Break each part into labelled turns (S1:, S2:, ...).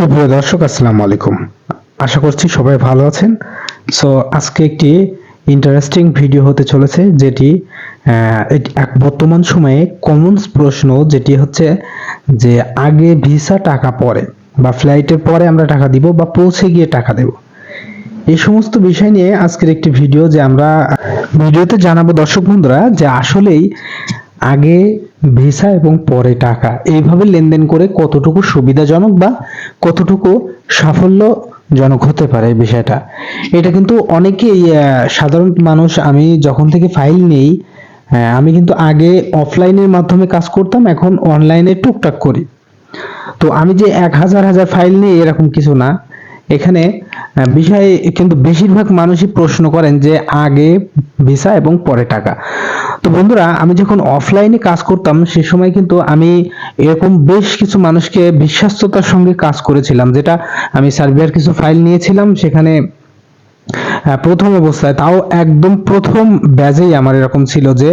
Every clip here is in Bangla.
S1: সুপ্রিয় দর্শক, আসসালামু আলাইকুম। আশা করছি সবাই ভালো আছেন। সো আজকে একটি ইন্টারেস্টিং ভিডিও হতে চলেছে, যেটি এক বর্তমান সময়ে কমন প্রশ্ন, যেটি হচ্ছে যে আগে ভিসা টাকা পরে বা ফ্লাইটের পরে আমরা টাকা দিব বা পৌঁছে গিয়ে টাকা দেব। এই সমস্ত বিষয় নিয়ে আজকের একটি ভিডিও যে আমরা ভিডিওতে জানাব দর্শক বন্ধুরা যে আসলেই আগে ভিসা এবং পরে টাকা। এইভাবে লেনদেন করে কতটুকু সুবিধাজনক বা কতটুকু সাফল্যজনক হতে পারে বিষয়টা? এটা কিন্তু অনেকেই সাধারণ মানুষ, আমি যখন থেকে ফাইল নেই আমি কিন্তু আগে অফলাইনের মাধ্যমে কাজ করতাম, এখন অনলাইনে টুকটাক করি। তো আমি যে এক হাজার হাজার ফাইল নিই, এরকম কিছু না। এখানে বিষয় কিন্তু বেশিরভাগ মানুষই প্রশ্ন করেন যে আগে ভিসা এবং পরে টাকা। তো বন্ধুরা আমি যখন অফলাইনে কাজ করতাম সে সময় কিন্তু আমি এরকম বেশ কিছু মানুষকে বিশ্বস্ততার সঙ্গে কাজ করেছিলাম যেটা আমি সার্বিয়ার কিছু ফাইল নিয়েছিলাম সেখানে হ্যাঁ, প্রথম অবস্থায় তাও একদম প্রথম ব্যাজেই আমার এরকম ছিল যে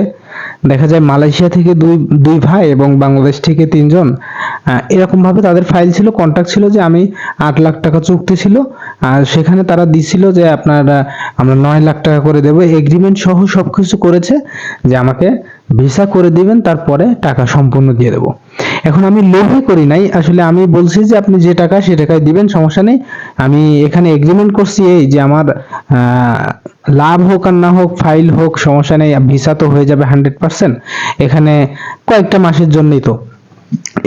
S1: দেখা যায় মালয়েশিয়া থেকে দুই দুই ভাই এবং বাংলাদেশ থেকে তিনজন। এরকমভাবে এরকম ভাবে তাদের ফাইল ছিল কন্ট্যাক্ট ছিল যে আমি আট লাখ টাকা চুক্তি ছিল। আর সেখানে তারা দিছিল যে আপনারা আমরা নয় লাখ টাকা করে দেবো। এগ্রিমেন্ট সহ সব কিছু করেছে যে আমাকে ভিসা করে দিবেন, তারপরে টাকা সম্পূর্ণ দিয়ে দেবো। এখন আমি লোভে করি নাই। আসলে আমি বলছি যে আপনি যে টাকা সে টাকায় দিবেন, সমস্যা নেই। আমি এখানে এগ্রিমেন্ট করছি এই যে আমার লাভ হোক আর না হোক ফাইল হোক, সমস্যা নেই ভিসা তো হয়ে যাবে হান্ড্রেড পার্সেন্ট এখানে কয়েকটা মাসের জন্যই তো।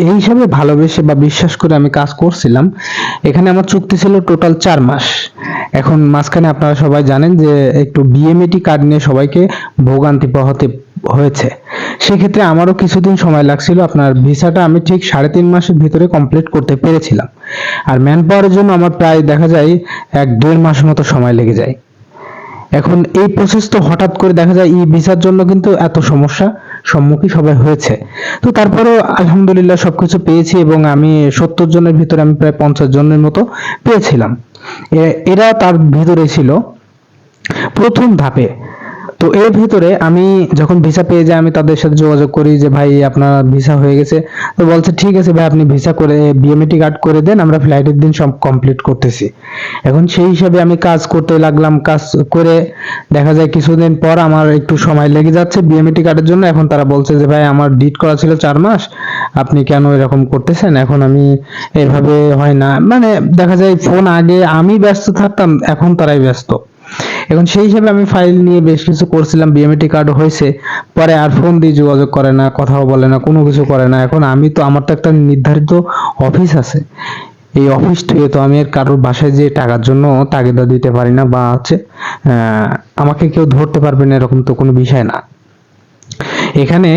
S1: এই হিসাবে ভালোবেসে বা বিশ্বাস করে আমি কাজ করছিলাম। এখানে আমার চুক্তি ছিল টোটাল চার মাস। এখন মাঝখানে আপনারা সবাই জানেন যে একটু বিএমএটি কার্ড নিয়ে সবাইকে ভোগান্তি পোহাতে হয়েছে। সেক্ষেত্রে আমারও কিছুদিন সময় লাগছিল। আপনার ভিসাটা আমি ঠিক সাড়ে তিন মাসের ভিতরে কমপ্লিট করতে পেরেছিলাম। আর ম্যান পাওয়ারের জন্য আমার প্রায় দেখা যায় এক দেড় মাস মতো সময় লেগে যায়। এখন এই প্রসেস তো হঠাৎ করে দেখা যায় ই ভিসার জন্য কিন্তু এত সমস্যা সম্মুখীন সবাই হয়েছে। তো তারপরেও আলহামদুলিল্লাহ সবকিছু পেয়েছি এবং আমি সত্তর জনের ভিতরে আমি প্রায় পঞ্চাশ জনের মতো পেয়েছিলাম। এরা তার ভিতরে ছিল। প্রথম ধাপে তো এর ভিতরে আমি যখন ভিসা পেয়ে যাই, আমি তাদের সাথে যোগাযোগ করি যে, ভাই, আপনার ভিসা হয়ে গেছে। তো বলছে, ঠিক আছে ভাই, আপনি ভিসা করে বিএমএটি কার্ড করে দেন, আমরা ফ্লাইটের দিন সব কমপ্লিট করতেছি। এখন সেই হিসাবে আমি কাজ করতে লাগলাম, কাজ করে দেখা যায় কিছুদিন পর আমার একটু সময় লেগে যাচ্ছে বিএমএটি কার্ডের জন্য। এখন তারা বলছে যে, ভাই, আমার ডিট করা ছিল চার মাস, আপনি কেন এরকম করতেছেন? এখন আমি এভাবে হয় না। মানে দেখা যায় ফোন আগে আমি ব্যস্ত থাকতাম, এখন তারাই ব্যস্ত। এখন সেই হিসেবে আমি ফাইল নিয়ে বেশ কিছু করছিলাম বিএমএটি কার্ড হয়েছে, পরে আর ফোন দিয়ে যোগাযোগ করে না, কথাও বলে না, কোনো কিছু করে না। এখন আমি তো, আমার তো একটা নির্ধারিত অফিস আছে। এই অফিস থেকে তো আমি আর কারোর বাসায় যে টাকার জন্য তাগিদা দিতে পারি না বা হচ্ছে আমাকে কেউ ধরতে পারবে না, এরকম তো কোনো বিষয় না। এখানে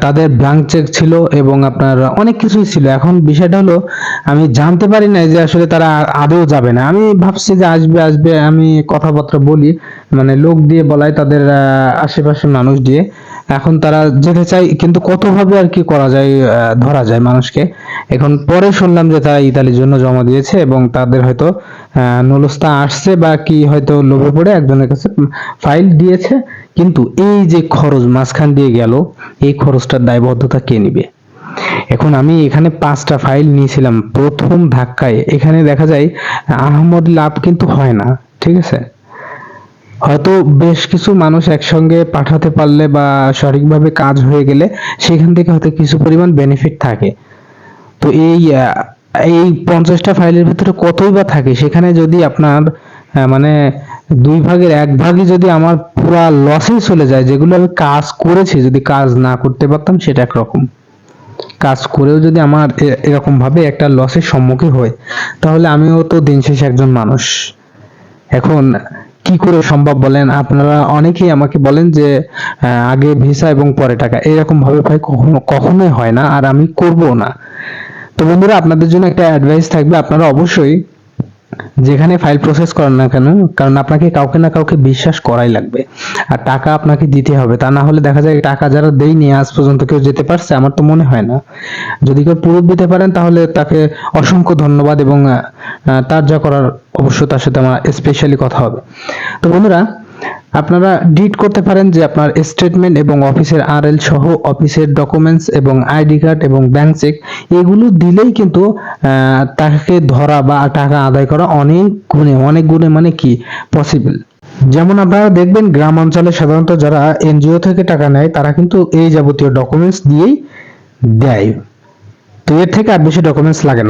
S1: তাদের ব্লাঙ্ক চেক ছিল এবং আপনার অনেক কিছুই ছিল। এখন বিষয়টা হলো আমি জানতে পারি না যে আসলে তারা আদৌ যাবে না। আমি ভাবছি যে আসবে আসবে আমি কথাবার্তা বলি। মানে লোক দিয়ে বলাই তাদের আশেপাশের মানুষ দিয়ে। এখন তারা যেতে চাই কিন্তু কতভাবে আর কি করা যায় ধরা যায় মানুষকে। এখন পরে শুনলাম যে তারা ইতালির জন্য জমা দিয়েছে এবং তাদের হয়তো আহ, নলস্তা আসছে বা কি হয়তো লোভে পড়ে একজনের কাছে ফাইল দিয়েছে। কিন্তু এই যে খরচ মাঝখান দিয়ে গেল, এই খরচটার দায়বদ্ধতা কে নিবে? এখন আমি এখানে পাঁচটা ফাইল নিয়েছিলাম। প্রথম ধাক্কায় এখানে দেখা যায়, আহমদ লাভ কিন্তু হয় না, ঠিক আছে? হয়তো বেশ কিছু মানুষ একসঙ্গে পাঠাতে পারলে বা সঠিকভাবে কাজ হয়ে গেলে সেখান থেকে হয়তো কিছু পরিমাণ বেনিফিট থাকে। তো এই এই পঞ্চাশটা ফাইলের ভিতরে কতই বা থাকে? সেখানে যদি আপনার মানে দুই ভাগের এক ভাগই যদি আমার পুরা লসেই চলে যায়, যেগুলো আমি কাজ করেছি, যদি কাজ না করতে পারতাম, সেটা একরকম। কাজ করেও যদি আমার এরকম ভাবে একটা লসের সম্মুখীন হয় তাহলে আমিও তো দিন শেষে একজন মানুষ। এখন কি করে সম্ভব বলেন? আপনারা অনেকেই আমাকে বলেন যে আগে ভিসা এবং পরে টাকা এরকম ভাবে ভাই কখনো, কখনোই হয় না, আর আমি করব না। তো বন্ধুরা, আপনাদের জন্য একটা অ্যাডভাইস থাকবে, আপনারা অবশ্যই যেখানে ফাইল প্রসেস করেন না কেন, কারণ আপনাকে কাউকে না কাউকে বিশ্বাস করাই লাগবে। আর টাকা আপনাকে দিতে হবে, তা না হলে দেখা যায় টাকা যারা দেয়নি আজ পর্যন্ত কেউ যেতে পারছে, আমার তো মনে হয় না। যদি কেউ প্রুফ দিতে পারেন, তাহলে তাকে অসংখ্য ধন্যবাদ এবং তার যা করার অবশ্য তার সাথে আমার স্পেশালি কথা হবে। তো বন্ধুরা আপনারা ডিট করতে পারেন যে আপনার স্টেটমেন্ট এবং অফিসের আরএল সহ অফিসের ডকুমেন্টস এবং আইডি কার্ড এবং ব্যাংক চেক এগুলো দিলেই কিন্তু তাকে ধরা বা টাকা আদায় করা অনেক গুণে অনেক গুণে মানে কি? পসিবল যেমন আপনারা দেখবেন, গ্রাম অঞ্চলে সাধারণত যারা এনজিও থেকে টাকা নেয়, তারা কিন্তু এই যাবতীয় ডকুমেন্টস দিয়েই দেয়। তো এর থেকে আর বেশি ডকুমেন্টস লাগে না।